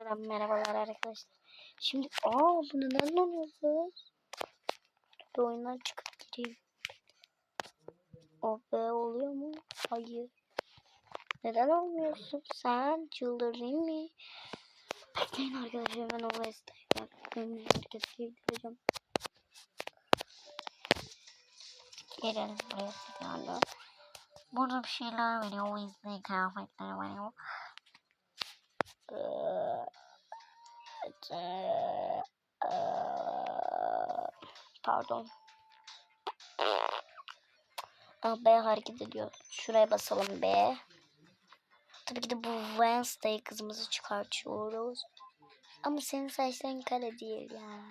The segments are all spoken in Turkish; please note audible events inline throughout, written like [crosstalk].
Merhabalar arkadaşlar. Şimdi aa bu neden oluyor? Bir oyundan çıkıp gireyim. O be oluyor mu? Hayır. Neden olmuyorsun? Sen çıldırayım mı? Bekleyin arkadaşlar ben o vestayım. Ben herkes girdireceğim. Gelelim buraya tekrardan. Burada bir şeyler veriyor. O yüzden kıyafetler veriyor. Pardon. Ah B hareket ediyor. Şuraya basalım B. Tabii ki de bu Wednesday kızımızı çıkartıyoruz. Ama senin saçların kare değil ya.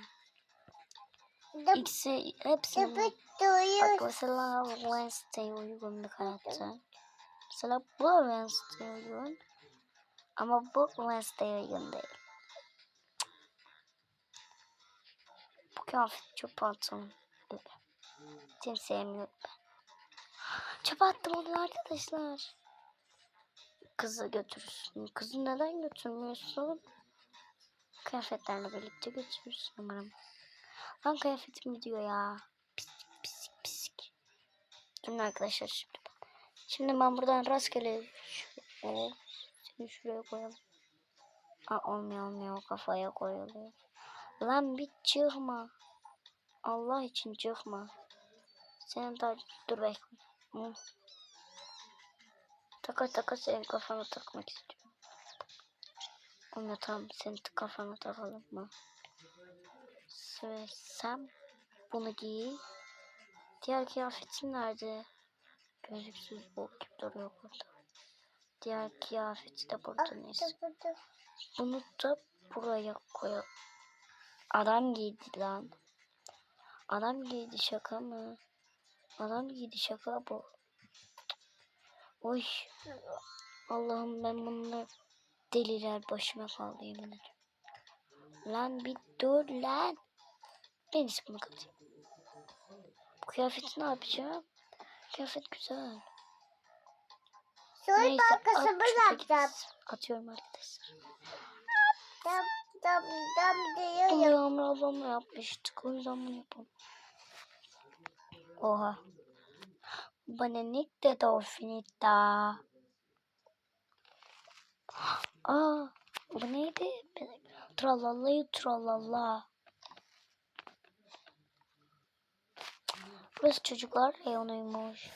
İkisi hepsi. Bak mesela Wednesday uygun bir karakter. Mesela bu da Wednesday uygun. Ama bu Wednesday uygun değil. Kıyafet çöpe atalım. Seni sevmiyorum ben. Çöpe attım onu arkadaşlar. Kızı götürürsün. Kızı neden götürmüyorsun? Kıyafetlerle birlikte götürürsün umarım. Lan kıyafetim gidiyor ya. Pisik pisik pisik. Durun arkadaşlar şimdi. Şimdi ben buradan rastgele o, seni şuraya koyalım. Aa, olmuyor olmuyor kafaya koyuluyor. Lan bir çıkma. Allah için çıkma. Senin daha dur bekle. Hı. Taka taka senin kafana takmak istiyorum. Onu tamam senin kafana takalım mı? Söylesem bunu giy. Diğer kıyafetin nerede? Gözlüksüz bok gibi duruyor burada. Diğer kıyafeti de burada neyse. Bunu da buraya koyalım. Adam giydi lan. Adam giydi şaka mı? Adam giydi şaka bu. Oy. Allah'ım ben bunlar deliler başıma kaldı yemin ederim. Lan bir dur lan. Ben katayım. Bu kıyafeti ne yapacağım? Kıyafet güzel. Soy Neyse, at. Atıyorum arkadaşlar. Dam dam dam Bunu. Yağmur ablamla yapmıştık. O yüzden bunu yapalım. Oha. Benedicte da finita. Aa, bu neydi? Tralala tralala. Burası çocuklar reyonuymuş.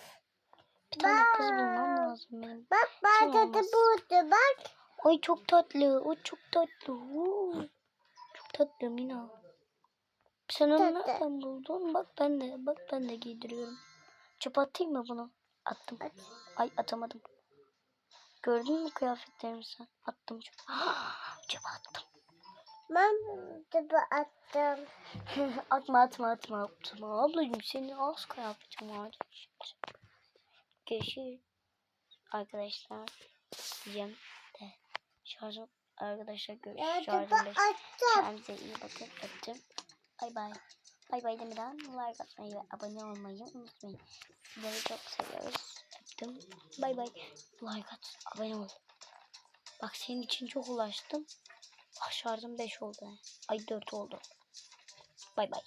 Bir tane kız bulmam lazım benim. Bak de Olmaz. burada bak. Ay çok tatlı. O çok tatlı. Oo. Çok tatlı Mina. Sen onu nereden buldun? Bak ben de. Bak ben de giydiriyorum. Çöp atayım mı bunu? Attım. At. Ay atamadım. Gördün mü kıyafetlerimi sen? Attım çöp. [gasps] çöp attım. Ben de attım. [laughs] atma atma atma atma. Ablacığım seni az kıyafetim var. Görüşürüz. Arkadaşlar. Diyeceğim de. Şarjım. Arkadaşlar görüşürüz. Kendinize iyi bakın. Öptüm. Bay bay. Bay bay demeden like atmayı ve abone olmayı unutmayın. Sizleri çok seviyoruz. Öptüm. Bay bay. Like at. Abone ol. Bak senin için çok ulaştım. Ah şarjım 5 oldu. Ay 4 oldu. Bay bay.